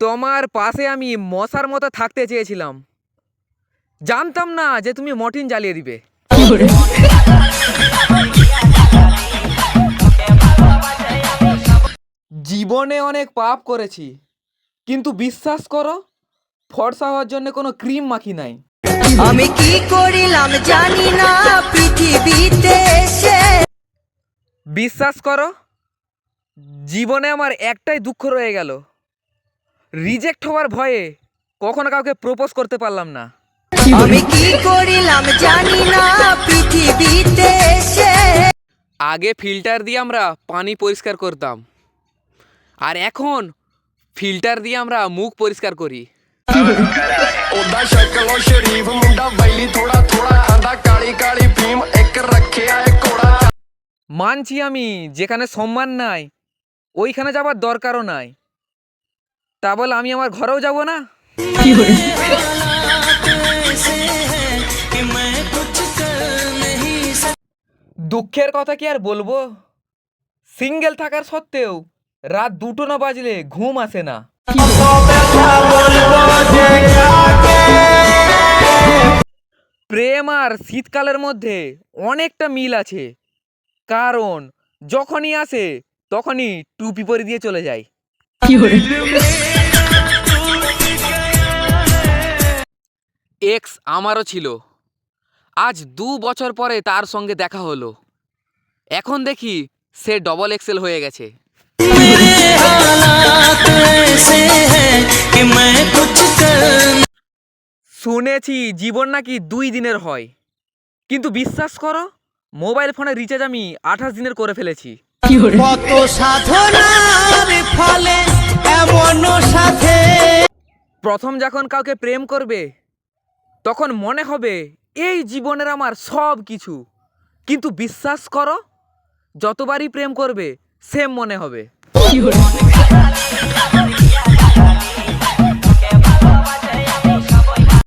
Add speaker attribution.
Speaker 1: তোমার পাশে আমি মশার মতো থাকতে চেয়েছিলাম। জানতাম না যে তুমি মটিন জ্বালিয়ে দিবে। জীবনে অনেক পাপ করেছি কিন্তু বিশ্বাস করো ফর্সা হওয়ার জন্য কোনো ক্রিম মাখি নাই।
Speaker 2: আমি কি করিলাম জানি না পৃথিবীতে এসে।
Speaker 1: বিশ্বাস করো জীবনে আমার একটাই দুঃখ রয়ে গেল। রিজেক্ট হওয়ার ভয়ে কখনো কাউকে প্রপোজ করতে পারলাম না
Speaker 2: আমি কি করিলাম জানি না পৃথিবীতে এসে
Speaker 1: আগে ফিল্টার দিয়ে আমরা পানি পরিষ্কার করতাম আর এখন ফিল্টার দিয়ে আমরা মুখ পরিষ্কার করি
Speaker 3: ਉਹਦਾ ਸ਼ਕਲੋਂ ਸ਼ਰੀਫ ਮੁੰਡਾ ਬੈਲੀ ਥੋੜਾ ਥੋੜਾ ਆਂਦਾ ਕਾਲੀ ਕਾਲੀ ਫੀਮ ਇੱਕ ਰੱਖਿਆ ਏ ਘੋੜਾ
Speaker 1: মানছি আমি যেখানে সম্মান নাই ওইখানে যাবার দরকারও নাই তা বলে, আমি আমার ঘরেও যাব না? দুঃখের কথা কি আর বলব? সিঙ্গেল থাকার সত্ত্বেও রাত দুটো না বাজলে ঘুম আসে না। প্রেম আর শীতকালের মধ্যে অনেকটা মিল আছে। কারণ যখনই আসে, তখনই টুপি পরে দিয়ে চলে যায়। এক্স আমারও ছিল। আজ দু বছর পরে তার সঙ্গে দেখা হলো। এখন দেখি সে ডবল এক্সেল হয়ে গেছে। শুনেছি জীবন নাকি দুই দিনের হয়। কিন্তু বিশ্বাস করো মোবাইল ফোনের রিচার্জ আমি আঠাশ দিনের করে ফেলেছি।
Speaker 2: কত সাধনার ফলে এমন সাথে।
Speaker 1: প্রথম যখন কাউকে প্রেম করবে তখন মনে হবে, এই জীবনের আমার সব কিছু। কিন্তু বিশ্বাস করো, যতবারই প্রেম করবে সেম মনে হবে।